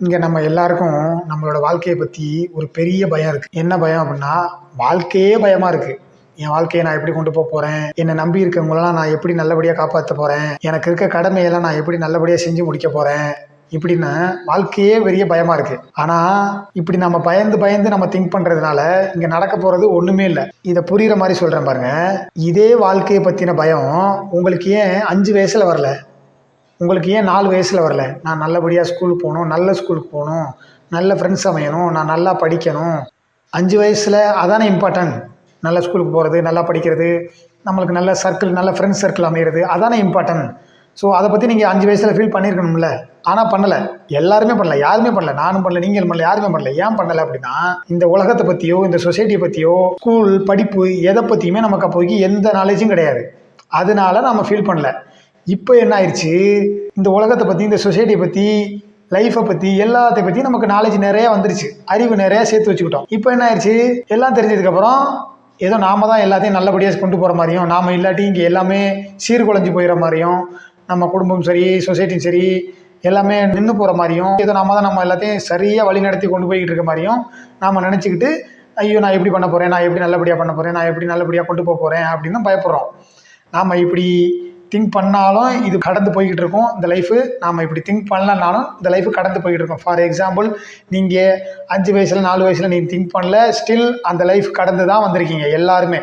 இங்கே நம்ம எல்லாருக்கும் நம்மளோட வாழ்க்கையை பற்றி ஒரு பெரிய பயம் இருக்குது என்ன பயம் அப்படின்னா வாழ்க்கையே பயமாக இருக்குது என் வாழ்க்கையை நான் எப்படி கொண்டு போக போகிறேன் என்னை நம்பி இருக்கவங்களெல்லாம் நான் எப்படி நல்லபடியாக காப்பாற்ற போகிறேன் எனக்கு இருக்க கடமையெல்லாம் நான் எப்படி நல்லபடியாக செஞ்சு முடிக்க போகிறேன் இப்படின்னு வாழ்க்கையே பெரிய பயமாக இருக்குது ஆனால் இப்படி நம்ம பயந்து பயந்து நம்ம திங்க் பண்ணுறதுனால இங்கே நடக்க போகிறது ஒன்றுமே இல்லை. இதை புரிகிற மாதிரி சொல்கிறேன் பாருங்க. இதே வாழ்க்கையை பற்றின பயம் உங்களுக்கு ஏன் அஞ்சு வயசில் வரல? உங்களுக்கு ஏன் நாலு வயசில் வரல? நான் நல்லபடியாக ஸ்கூலுக்கு போகணும் நல்ல ஸ்கூலுக்கு போகணும் நல்ல ஃப்ரெண்ட்ஸ் அமையணும் நான் நல்லா படிக்கணும். அஞ்சு வயசில் அதானே இம்பார்ட்டன்ட் நல்ல ஸ்கூலுக்கு போகிறது நல்லா படிக்கிறது நம்மளுக்கு நல்ல சர்க்கிள் நல்ல ஃப்ரெண்ட்ஸ் சர்க்கிள் அமைகிறது அதானே இம்பார்ட்டன்ட் ஸோ அதை பற்றி நீங்கள் அஞ்சு வயசில் ஃபீல் பண்ணியிருக்கணும்ல ஆனால் பண்ணலை. எல்லாருமே பண்ணல. யாருமே பண்ணல. நானும் பண்ணல. நீங்களும் பண்ணல. யாருமே பண்ணல. ஏன் பண்ணலை அப்படின்னா இந்த உலகத்தை பற்றியோ இந்த சொசைட்டியை பற்றியோ ஸ்கூல் படிப்பு எதை பற்றியுமே நமக்கு அப்போதைக்கு எந்த நாலேஜும் கிடையாது. அதனால நம்ம ஃபீல் பண்ணல. இப்போ என்ன ஆயிடுச்சு இந்த உலகத்தை பற்றி இந்த சொசைட்டியை பற்றி லைஃப்பை பற்றி எல்லாத்தை பற்றி நமக்கு நாலேஜ் நிறைய வந்துருச்சு. அறிவு நிறைய சேர்த்து வச்சுக்கிட்டோம். இப்போ என்ன ஆயிடுச்சு எல்லாம் தெரிஞ்சதுக்கப்புறம் ஏதோ நாம தான் எல்லாத்தையும் நல்லபடியாக கொண்டு போகிற மாதிரியும் நாம் இல்லாட்டி இங்கே எல்லாமே சீர்குலைஞ்சு போயிடுற மாதிரியும் நம்ம குடும்பம் சரி சொசைட்டியும் சரி எல்லாமே நின்று போகிற மாதிரியும் ஏதோ நாம தான் நம்ம எல்லாத்தையும் சரியாக வழி நடத்தி கொண்டு போய்கிட்டு இருக்க மாதிரியும் நாம் நினச்சிக்கிட்டு ஐயோ நான் எப்படி பண்ண போகிறேன் நான் எப்படி நல்லபடியாக பண்ண போகிறேன் நான் எப்படி நல்லபடியாக கொண்டு போக போகிறேன் அப்படின்னு பயப்படுறோம். நாம் இப்படி திங்க் பண்ணாலும் இது கடந்து போய்கிட்டு இருக்கும். இந்த லைஃபு நாம் இப்படி திங்க் பண்ணலனாலும் இந்த லைஃபு கடந்து போய்கிட்டு இருக்கும். ஃபார் எக்ஸாம்பிள் நீங்கள் அஞ்சு வயசில் நாலு வயசில் நீங்கள் திங்க் பண்ணல ஸ்டில் அந்த லைஃப் கடந்து தான் வந்திருக்கீங்க எல்லாருமே.